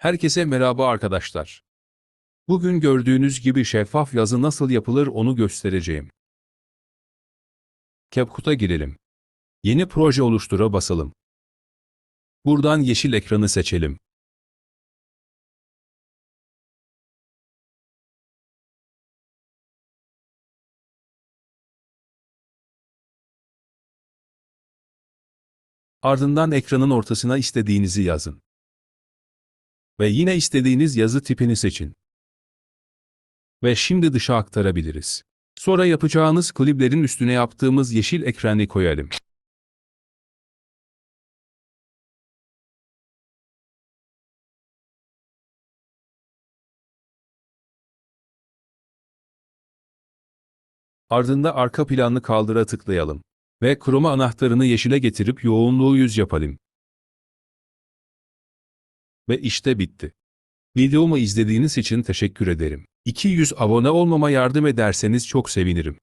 Herkese merhaba arkadaşlar. Bugün gördüğünüz gibi şeffaf yazı nasıl yapılır onu göstereceğim. CapCut'a girelim. Yeni proje oluştura basalım. Buradan yeşil ekranı seçelim. Ardından ekranın ortasına istediğinizi yazın. Ve yine istediğiniz yazı tipini seçin. Ve şimdi dışa aktarabiliriz. Sonra yapacağınız kliplerin üstüne yaptığımız yeşil ekranı koyalım. Ardında arka planı kaldıra tıklayalım. Ve kroma anahtarını yeşile getirip yoğunluğu 100 yapalım. Ve işte bitti. Videomu izlediğiniz için teşekkür ederim. 200 abone olmama yardım ederseniz çok sevinirim.